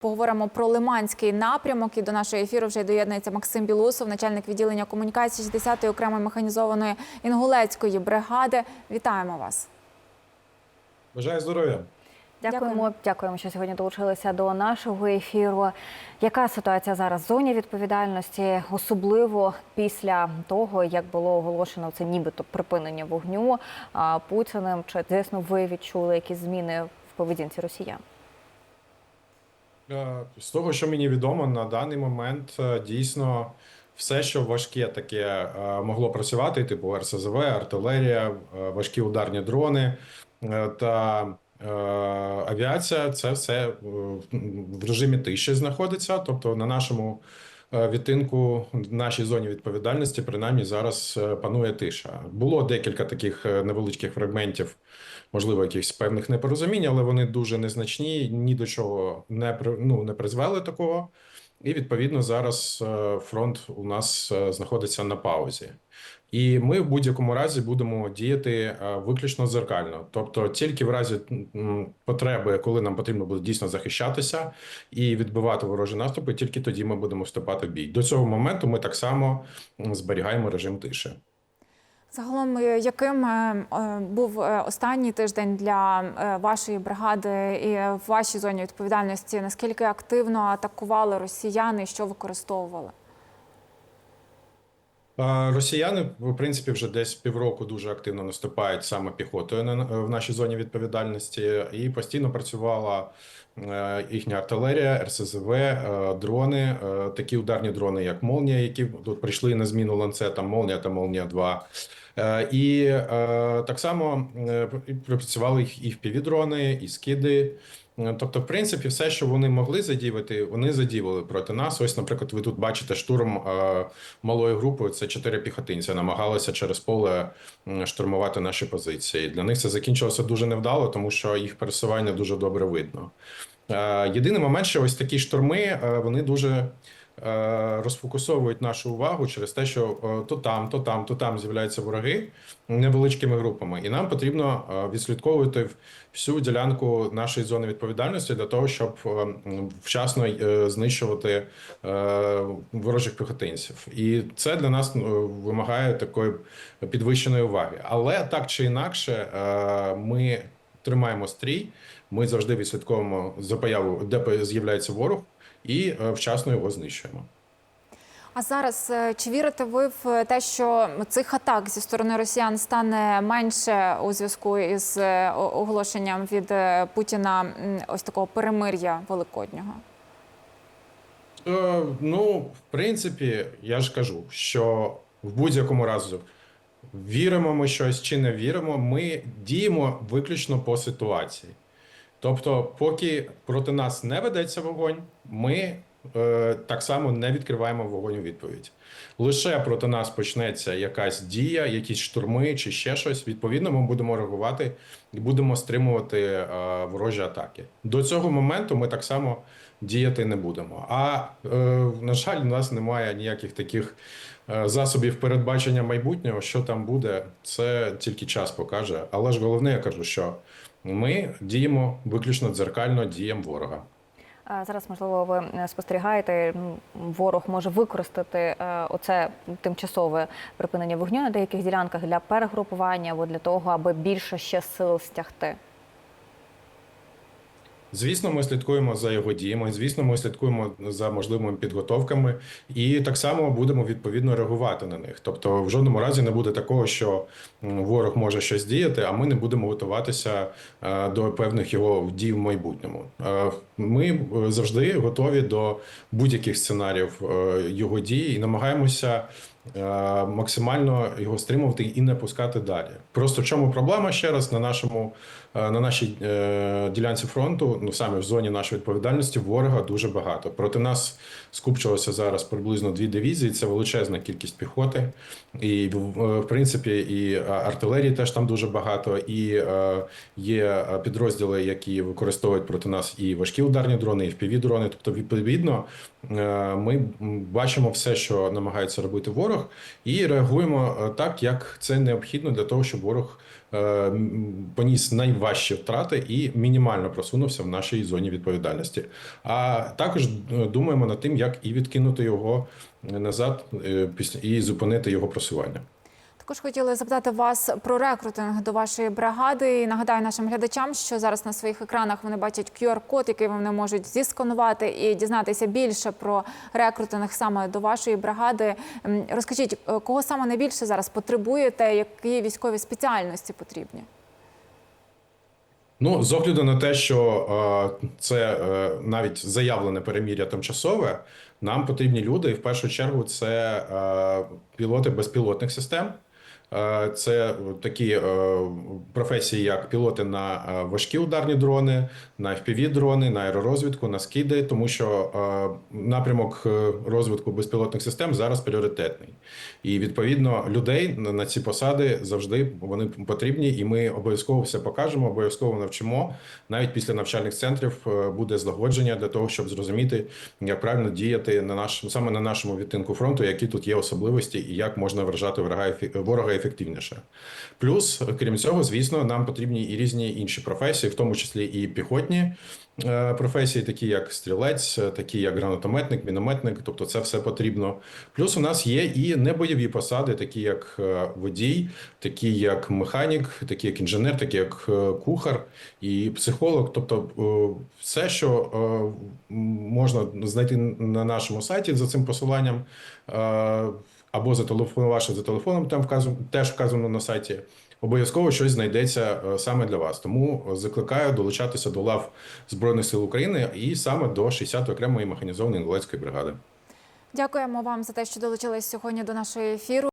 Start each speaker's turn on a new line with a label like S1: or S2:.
S1: Поговоримо про Лиманський напрямок. І до нашого ефіру вже доєднується Максим Білусов, начальник відділення комунікації 60-ї окремої механізованої інгулецької бригади. Вітаємо вас.
S2: Бажаю здоров'я.
S3: Дякуємо.
S1: Дякуємо.
S3: Дякуємо, що сьогодні долучилися до нашого ефіру. Яка ситуація зараз в зоні відповідальності, особливо після того, як було оголошено це нібито припинення вогню Путіним? Чи звісно ви відчули якісь зміни в поведінці росіян?
S2: Е, З того, що мені відомо, на даний момент е, дійсно все, що важке таке е, могло працювати, типу РСЗВ, артилерія, важкі ударні дрони та авіація, це все в режимі тиші знаходиться. Тобто на нашому відтинку, в нашій зоні відповідальності, принаймні зараз е, панує тиша. Було декілька таких е, невеличких фрагментів можливо, якихось певних непорозумінь, але вони дуже незначні, ні до чого не ну, не призвели такого. І відповідно зараз е, фронт у нас е, знаходиться на паузі. І ми в будь-якому разі будемо діяти е, виключно дзеркально, тобто тільки в разі потреби, коли нам потрібно буде дійсно захищатися і відбивати ворожі наступи, тільки тоді ми будемо вступати в бій. До цього моменту ми так само зберігаємо режим тиші.
S1: Загалом, е, яким е, е, був останній тиждень для вашої бригади і в вашій зоні відповідальності? Наскільки активно атакували росіяни що використовували?
S2: Росіяни, в принципі, вже десь півроку дуже активно наступають саме піхотою в нашій зоні відповідальності, і постійно працювала е, їхня артилерія, РСЗВ, е, дрони, е, такі ударні дрони, як Молнія, які тут прийшли на зміну ланцетам Молнія та Молнія 2 Е, І е, так само е, працювали їх і впівдрони, і скиди. Е, Тобто, в принципі, все, що вони могли задіяти, вони задіяли проти нас. Ось, наприклад, ви тут бачите штурм е, малою групою. Це чотири піхотинця намагалися через поле штурмувати наші позиції. Для них це закінчилося дуже невдало, тому що їх пересування дуже добре видно. Е, Єдиний момент, що ось такі штурми е, вони дуже е, розфокусовують нашу увагу через те, що е, то там, то там, то там з'являються вороги невеличкими групами, і нам потрібно е, відслідковувати всю ділянку нашої зони відповідальності для того, щоб е, вчасно е, знищувати е, ворожих піхотинців. І це для нас е, вимагає такої підвищеної уваги. Але так чи інакше, е, ми тримаємо стрій. Ми завжди відслідковуємо за появу, де з'являється ворог, і е, вчасно його знищуємо.
S1: А зараз е, чи вірите ви в те, що цих атак зі сторони росіян стане менше у зв'язку із е, оголошенням від Путіна ось такого перемир'я великоднього?
S2: Е, ну, в принципі, я ж кажу, що в будь-якому разу віримо ми щось чи не віримо, ми діємо виключно по ситуації. Тобто, поки проти нас не ведеться вогонь, ми так само не відкриваємо вогонь у відповідь. Лише проти нас почнеться якась дія, якісь штурми чи ще щось. Відповідно, ми будемо реагувати і будемо стримувати е, ворожі атаки. До цього моменту ми так само діяти не будемо. А е, на жаль, у нас немає ніяких таких е, засобів передбачення майбутнього. Що там буде, це тільки час покаже. Але ж головне, я кажу, що ми діємо виключно дзеркально діям ворога.
S3: Зараз, можливо, ви е, спостерігаєте, ворог може використати е, оце тимчасове припинення вогню на деяких ділянках для перегрупування або для того, аби більше ще сил стягти.
S2: Звісно, ми слідкуємо за його діями. Звісно, ми слідкуємо за можливими підготовками, і так само будемо відповідно реагувати на них. Тобто, в жодному разі не буде такого, що ворог може щось діяти, а ми не будемо готуватися е, до певних його дій в майбутньому. Е, Ми е, завжди готові до будь-яких сценаріїв його дій і намагаємося. Е, Максимально його стримувати і не пускати далі. Просто в чому проблема ще раз на нашому е, на нашій е, ділянці фронту, ну саме в зоні нашої відповідальності, ворога дуже багато. Проти нас скупчилося зараз приблизно дві дивізії. Це величезна кількість піхоти, і в принципі і артилерії теж там дуже багато. І є підрозділи, які використовують проти нас і важкі ударні дрони, і впіві дрони. Тобто, відповідно, ми бачимо все, що намагається робити ворог. Ворог, і реагуємо е, так, як це необхідно для того, щоб ворог е, поніс найважчі втрати і мінімально просунувся в нашій зоні відповідальності. А також е, думаємо над тим, як і відкинути його назад і зупинити його просування.
S1: Також хотіли запитати вас про рекрутинг до вашої бригади. І нагадаю нашим глядачам, що зараз на своїх екранах вони бачать QR-код, який вони можуть зісканувати і дізнатися більше про рекрутинг саме до вашої бригади. Розкажіть, е, кого саме найбільше зараз потребуєте, які військові спеціальності потрібні?
S2: Ну, з огляду на те, що е, це е, навіть заявлене переміря тимчасове, нам потрібні люди, і в першу чергу це е, пілоти безпілотних систем. Е, Це такі е, професії, як пілоти на е, важкі ударні дрони, на FPV-дрони, на аеророзвідку, на скиди, тому що напрямок розвитку безпілотних систем зараз пріоритетний. І відповідно людей на ці посади завжди вони потрібні, і ми обов'язково все покажемо, обов'язково навчимо. Навіть після навчальних центрів буде злагодження для того, щоб зрозуміти, як правильно діяти на нашому саме на нашому відтинку фронту, які тут є особливості, і як можна вражати ворога ворога ефективніше. Плюс, крім цього, звісно, нам потрібні і різні інші професії, в тому числі і піхотні е, професії, такі як стрілець, е, такі як гранатометник, мінометник. Тобто, це все потрібно. Плюс у нас є і небойові посади, такі як е, водій, такі як механік, такі як інженер, такі як кухар і психолог. Тобто, все, що можна знайти на нашому сайті за цим посиланням. Е, Або зателефонувавши за телефоном, там вказано, теж вказано на сайті. Обов'язково щось знайдеться е, саме для вас. Тому закликаю долучатися до лав Збройних сил України і саме до 60-ї окремої механізованої інвалідської бригади.
S1: Дякуємо вам за те, що долучились сьогодні до нашого ефіру.